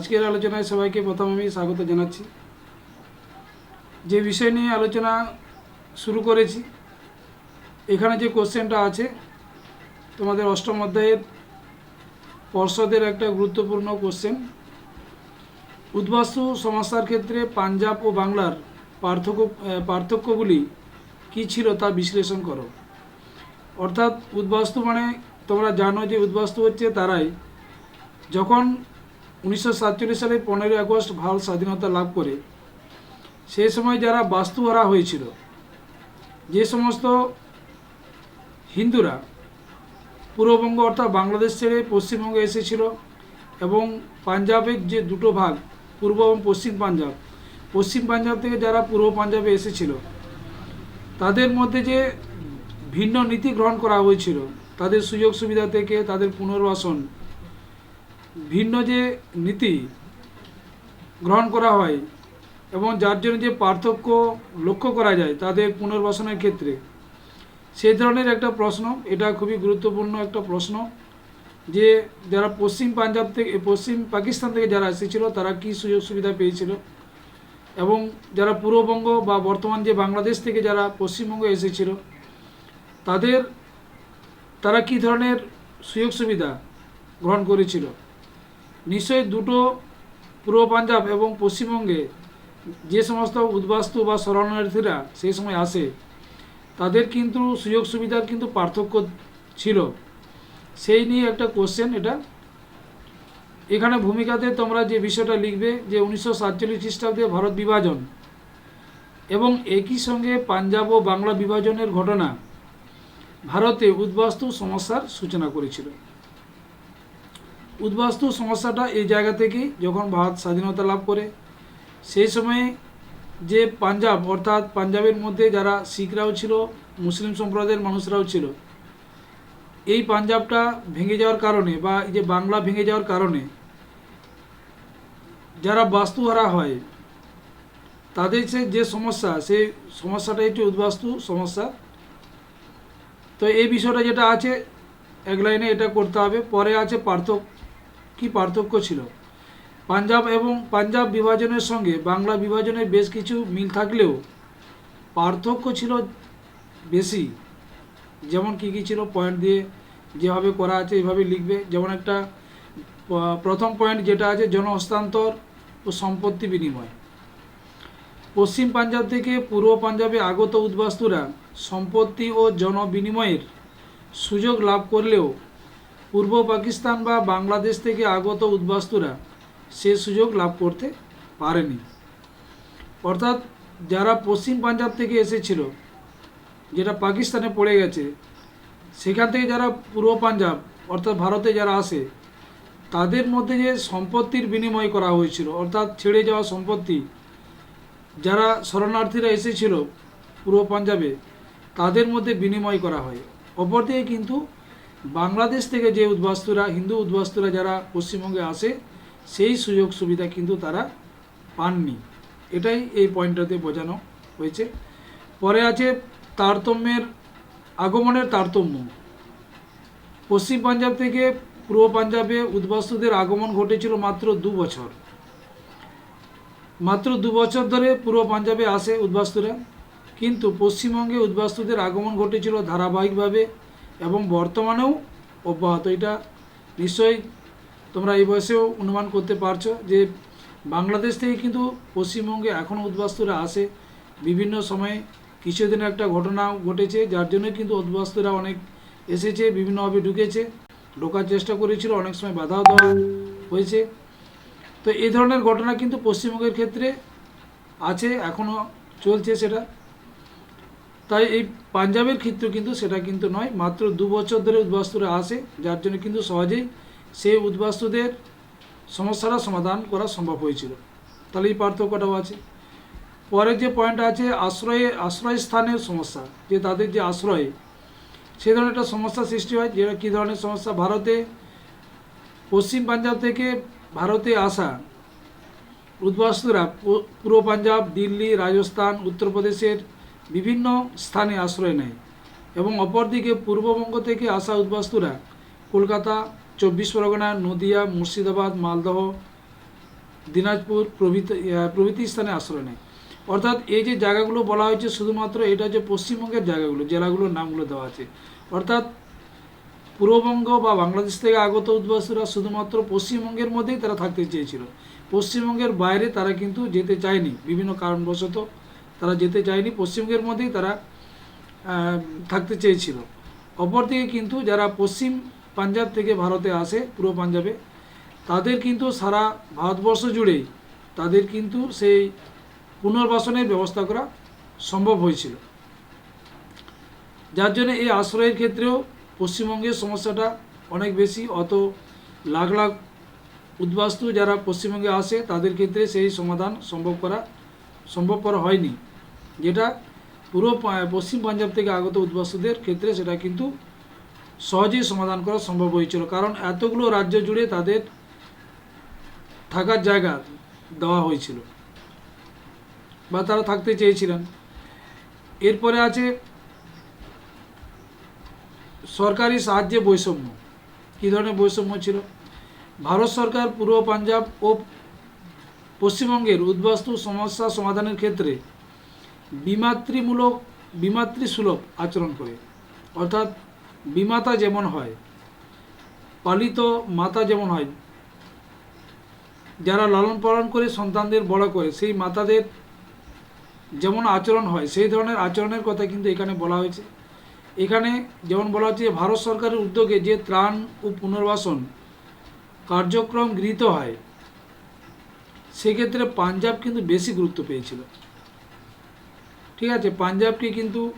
আজকের আলোচনায় সবাইকে প্রথম আমি স্বাগত জানাচ্ছি। যে বিষয় নিয়ে আলোচনা শুরু করেছি, এখানে যে কোশ্চেনটা আছে, তোমাদের অষ্টম অধ্যায়ের পর্ষদের একটা গুরুত্বপূর্ণ কোশ্চেন। উদ্বাস্তু সমস্যার ক্ষেত্রে পাঞ্জাব ও বাংলার পার্থক্য পার্থক্যগুলি কী ছিল তা বিশ্লেষণ করো। অর্থাৎ উদ্বাস্তু মানে তোমরা জানো যে উদ্বাস্তু হচ্ছে তারাই যখন উনিশশো সাতচল্লিশ সালে পনেরোই আগস্ট ভারত স্বাধীনতা লাভ করে সেই সময় যারা বাস্তুহারা হয়েছিল, যে সমস্ত হিন্দুরা পূর্ববঙ্গ অর্থাৎ বাংলাদেশ ছেড়ে পশ্চিমবঙ্গে এসেছিল এবং পাঞ্জাবের যে দুটো ভাগ, পূর্ব এবং পশ্চিম পাঞ্জাব পশ্চিম পাঞ্জাব থেকে যারা পূর্ব পাঞ্জাবে এসেছিল, তাদের মধ্যে যে ভিন্ন নীতি গ্রহণ করা হয়েছিল, তাদের সুযোগ সুবিধা থেকে তাদের পুনর্বাসন ভিন্ন যে নীতি গ্রহণ করা হয় এবং যার জন্য যে পার্থক্য লক্ষ্য করা যায় তাদের পুনর্বাসনের ক্ষেত্রে, সেই ধরনের একটা প্রশ্ন, এটা খুবই গুরুত্বপূর্ণ একটা প্রশ্ন যে যারা পশ্চিম পাঞ্জাব থেকে, পশ্চিম পাকিস্তান থেকে যারা এসেছিল তারা কী সুযোগ সুবিধা পেয়েছিল? এবং যারা পূর্ববঙ্গ বা বর্তমান যে বাংলাদেশ থেকে যারা পশ্চিমবঙ্গে এসেছিল, তাদের, তারা কী ধরনের সুযোগ সুবিধা গ্রহণ করেছিল? নিশ্চয়ই দুটো পূর্ব পাঞ্জাব এবং পশ্চিমবঙ্গে যে সমস্ত উদ্বাস্তু বা শরণার্থীরা সেই সময় আসে, তাদের কিন্তু সুযোগ সুবিধার কিন্তু পার্থক্য ছিল। সেই নিয়ে একটা কোশ্চেন এটা। এখানে ভূমিকাতে তোমরা যে বিষয়টা লিখবে যে উনিশশো সাতচল্লিশ খ্রিস্টাব্দে ভারত বিভাজন এবং একই সঙ্গে পাঞ্জাব ও বাংলা বিভাজনের ঘটনা ভারতে উদ্বাস্তু সমস্যার সূচনা করেছিল। উদ্বাস্তু সমস্যাটা এই জায়গা থেকেই যখন ভারত স্বাধীনতা লাভ করে, সেই সময়ে যে পাঞ্জাব, অর্থাৎ পাঞ্জাবের মধ্যে যারা শিখরাও ছিল, মুসলিম সম্প্রদায়ের মানুষরাও ছিল, এই পাঞ্জাবটা ভেঙে যাওয়ার কারণে বা এই যে বাংলা ভেঙে যাওয়ার কারণে যারা বাস্তুহারা হয়, তাদের সে যে সমস্যা সেই সমস্যাটা একটি উদ্বাস্তু সমস্যা। তো এই বিষয়টা যেটা আছে, এক লাইনে এটা করতে হবে। পরে আছে পার্থক্য। কী পার্থক্য ছিল? পাঞ্জাব এবং পাঞ্জাব বিভাজনের সঙ্গে বাংলা বিভাজনের বেশ কিছু মিল থাকলেও পার্থক্য ছিল বেশি। যেমন কী কী ছিল? পয়েন্ট দিয়ে যেভাবে করা আছে এইভাবে লিখবে। যেমন একটা প্রথম পয়েন্ট যেটা আছে, জনহস্তান্তর ও সম্পত্তি বিনিময়। পশ্চিম পাঞ্জাব থেকে পূর্ব পাঞ্জাবে আগত উদ্বাস্তুরা সম্পত্তি ও জন বিনিময়ের সুযোগ লাভ করলেও পূর্ব পাকিস্তান বা বাংলাদেশ থেকে আগত উদ্বাস্তুরা সে সুযোগ লাভ করতে পারেনি। অর্থাৎ যারা পশ্চিম পাঞ্জাব থেকে এসেছিল, যেটা পাকিস্তানে পড়ে গেছে, সেখান থেকে যারা পূর্ব পাঞ্জাব, অর্থাৎ ভারতে যারা আসে তাদের মধ্যে যে সম্পত্তির বিনিময় করা হয়েছিল, অর্থাৎ ছেড়ে যাওয়া সম্পত্তি, যারা শরণার্থীরা এসেছিল পূর্ব পাঞ্জাবে, তাদের মধ্যে বিনিময় করা হয়। অপরদিকে কিন্তু বাংলাদেশ থেকে যে উদ্বাস্তুরা, হিন্দু উদ্বাস্তুরা যারা পশ্চিমবঙ্গে আসে, সেই সুযোগ সুবিধা কিন্তু তারা পাননি। এটাই এই পয়েন্টটাতে বোঝানো হয়েছে। পরে আছে তারতম্যের, আগমনের তারতম্য। পশ্চিম পাঞ্জাব থেকে পূর্ব পাঞ্জাবে উদ্বাস্তুদের আগমন ঘটেছিল মাত্র দু বছর। মাত্র দু বছর ধরে পূর্ব পাঞ্জাবে আসে উদ্বাস্তুরা, কিন্তু পশ্চিমবঙ্গে উদ্বাস্তুদের আগমন ঘটেছিল ধারাবাহিকভাবে এবং বর্তমানেও অব্যাহত। এটা নিশ্চয়ই তোমরা এই বয়সেও অনুমান করতে পারছ যে বাংলাদেশ থেকে কিন্তু পশ্চিমবঙ্গে এখনও উদ্বাস্তুরা আসে বিভিন্ন সময়ে। কিছুদিন একটা ঘটনা ঘটেছে, যার জন্য কিন্তু উদ্বাস্তুরা অনেক এসেছে, বিভিন্নভাবে ঢুকেছে, ঢোকার চেষ্টা করেছিল, অনেক সময় বাধাও দেওয়া হয়েছে। তো এই ধরনের ঘটনা কিন্তু পশ্চিমবঙ্গের ক্ষেত্রে আছে এখনও চলছে সেটা। তাই এই পাঞ্জাবের ক্ষেত্রে কিন্তু সেটা কিন্তু নয়, মাত্র দু বছর ধরে উদ্বাস্তুরা আসে যার জন্য কিন্তু সহজেই সেই উদ্বাস্তুদের সমস্যাটা সমাধান করা সম্ভব হয়েছিল। তাহলে এই পার্থক্যটাও আছে। পরের যে পয়েন্ট আছে, আশ্রয়ে আশ্রয়স্থানের সমস্যা, যে তাদের যে আশ্রয়, সে ধরনের একটা সমস্যা সৃষ্টি হয়, যেটা কী ধরনের সমস্যা? ভারতে, পশ্চিম পাঞ্জাব থেকে ভারতে আসা উদ্বাস্তুরা পূর্ব পাঞ্জাব, দিল্লি, রাজস্থান, উত্তরপ্রদেশের বিভিন্ন স্থানে আশ্রয় নেয় এবং অপরদিকে পূর্ববঙ্গ থেকে আসা উদ্বাস্তুরা কলকাতা, চব্বিশ পরগনা, নদিয়া, মুর্শিদাবাদ, মালদহ, দিনাজপুর প্রভৃতি প্রভৃতি স্থানে আশ্রয় নেয়। অর্থাৎ এই যে জায়গাগুলো বলা হয়েছে শুধুমাত্র এটা যে পশ্চিমবঙ্গের জায়গাগুলো, জেলাগুলোর নামগুলো দেওয়া আছে। অর্থাৎ পূর্ববঙ্গ বা বাংলাদেশ থেকে আগত উদ্বাস্তুরা শুধুমাত্র পশ্চিমবঙ্গের মধ্যেই তারা থাকতে চেয়েছিল। পশ্চিমবঙ্গের বাইরে তারা কিন্তু যেতে চায়নি, বিভিন্ন কারণবশত তারা যেতে চায়নি, পশ্চিমবঙ্গের মধ্যেই তারা থাকতে চেয়েছিল। অপরদিকে কিন্তু যারা পশ্চিম পাঞ্জাব থেকে ভারতে আসে, পূর্ব পাঞ্জাবে, তাদের কিন্তু সারা ভারতবর্ষ জুড়েই তাদের কিন্তু সেই পুনর্বাসনের ব্যবস্থা করা সম্ভব হয়েছিল। যার জন্য এই আশ্রয়ের ক্ষেত্রেও পশ্চিমবঙ্গের সমস্যাটা অনেক বেশি। অত লাখ লাখ উদ্বাস্তু যারা পশ্চিমবঙ্গে আসে, তাদের ক্ষেত্রে সেই সমাধান সম্ভব করা সম্ভব করা হয়নি। যেটা পুরো পশ্চিম পাঞ্জাব থেকে আগত উদ্বাস্তুদের ক্ষেত্রে সেটা কিন্তু সহজেই সমাধান করা সম্ভব হয়েছিল। কারণ এতগুলো রাজ্য জুড়ে তাদের থাকার জায়গা দেওয়া হয়েছিল বা তারা থাকতে চেয়েছিলেন। এরপরে আছে সরকারি সাহায্যে বৈষম্য। কী ধরনের বৈষম্য ছিল? ভারত সরকার পূর্ব পাঞ্জাব ও পশ্চিমবঙ্গের উদ্বাস্তু সমস্যা সমাধানের ক্ষেত্রে বিমাতৃমূলক বিমাতৃ সুলভ আচরণ করে। অর্থাৎ বিমাতা যেমন হয়, পালিত মাতা যেমন হয়, যারা লালন পালন করে সন্তানদের বড় করে, সেই মাতাদের যেমন আচরণ হয়, সেই ধরনের আচরণের কথা কিন্তু এখানে বলা হয়েছে। এখানে যেমন বলা হচ্ছে ভারত সরকারের উদ্যোগে যে ত্রাণ ও পুনর্বাসন কার্যক্রম গৃহীত হয়, সেক্ষেত্রে পাঞ্জাব কিন্তু বেশি গুরুত্ব পেয়েছিল। ঠিক আছে পাঞ্জাবকে কিন্তু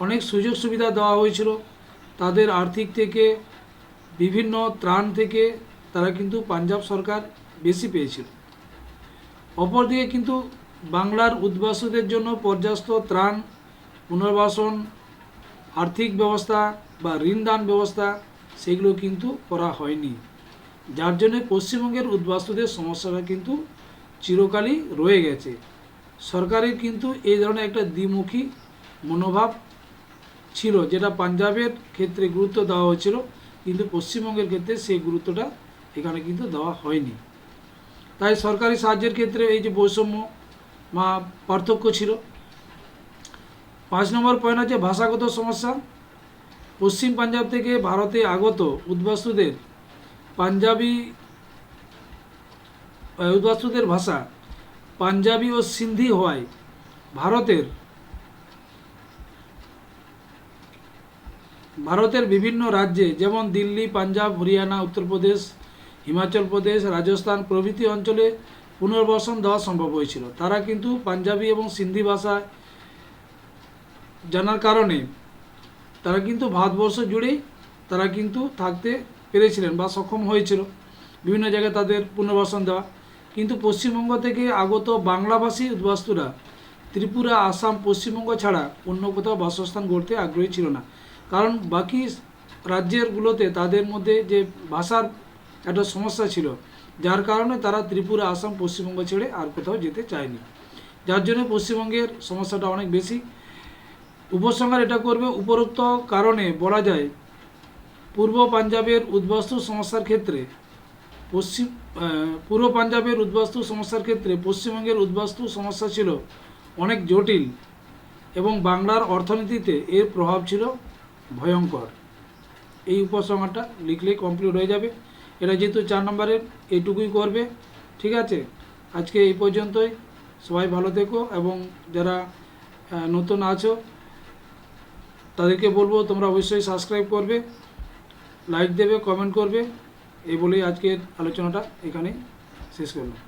অনেক সুযোগ সুবিধা দেওয়া হয়েছিল। তাদের আর্থিক থেকে, বিভিন্ন ত্রাণ থেকে তারা কিন্তু পাঞ্জাব সরকার বেশি পেয়েছিল। অপরদিকে কিন্তু বাংলার উদ্বাসীদের জন্য পর্যাপ্ত ত্রাণ, পুনর্বাসন, আর্থিক ব্যবস্থা বা ঋণদান ব্যবস্থা সেগুলো কিন্তু করা হয়নি। যার জন্য পশ্চিমবঙ্গের উদ্বাস্তুদের সমস্যাটা কিন্তু চিরকালই রয়ে গেছে। সরকারের কিন্তু এই ধরনের একটা দ্বিমুখী মনোভাব ছিল, যেটা পাঞ্জাবের ক্ষেত্রে গুরুত্ব দেওয়া হয়েছিল, কিন্তু পশ্চিমবঙ্গের ক্ষেত্রে সেই গুরুত্বটা এখানে কিন্তু দেওয়া হয়নি। তাই সরকারি সাহায্যের ক্ষেত্রে এই যে বৈষম্য বা পার্থক্য ছিল। পাঁচ নম্বর পয়েন্ট হচ্ছে ভাষাগত সমস্যা। পশ্চিম পাঞ্জাব থেকে ভারতে আগত উদ্বাস্তুদের, পাঞ্জাবি উদ্বাস্তুদের ভাষা পাঞ্জাবি ও সিন্ধি হওয়ায় ভারতের। ভারতের বিভিন্ন রাজ্যে, যেমন দিল্লি, পাঞ্জাব, হরিয়ানা, উত্তরপ্রদেশ, হিমাচল প্রদেশ, রাজস্থান প্রভৃতি অঞ্চলে পুনর্বাসন দেওয়া সম্ভব হয়েছিল। তারা কিন্তু পাঞ্জাবি এবং সিন্ধি ভাষা জানার কারণে তারা কিন্তু ভারতবর্ষ জুড়েই তারা কিন্তু থাকতে পেরেছিলেন বা সক্ষম হয়েছিল। বিভিন্ন জায়গায় তাদের পুনর্বাসন দেওয়া কিন্তু পশ্চিমবঙ্গ থেকে আগত বাংলাভাষী উদ্বাস্তুরা ত্রিপুরা, আসাম, পশ্চিমবঙ্গ ছাড়া অন্য কোথাও বাসস্থান গড়তে আগ্রহী ছিল না। কারণ বাকি রাজ্যেরগুলোতে তাদের মধ্যে যে ভাষার একটা সমস্যা ছিল, যার কারণে তারা ত্রিপুরা, আসাম, পশ্চিমবঙ্গ ছেড়ে আর কোথাও যেতে চায়নি। যার জন্য পশ্চিমবঙ্গের সমস্যাটা অনেক বেশি। উপসংহার এটা করবে, উপরোক্ত কারণে বলা যায়, পূর্ব পাঞ্জাবের উদ্বাস্তু সমস্যার ক্ষেত্রে পশ্চিম পূর্ব পাঞ্জাবের উদ্বাস্তু সমস্যার ক্ষেত্রে পশ্চিমবঙ্গের উদ্বাস্তু সমস্যা ছিল অনেক জটিল এবং বাংলার অর্থনীতিতে এর প্রভাব ছিল ভয়ঙ্কর। এই উপসংহারটা লিখলেই কমপ্লিট হয়ে যাবে। এটা যেহেতু চার নম্বরের এইটুকুই করবে। ঠিক আছে? আজকে এই পর্যন্তই। সবাই ভালো থেকো এবং যারা নতুন আছো, তাদেরকে বলব তোমরা অবশ্যই সাবস্ক্রাইব করবে লাইক দেবে কমেন্ট করবে। এই বলেই আজকের আলোচনাটা এখানে শেষ করলাম।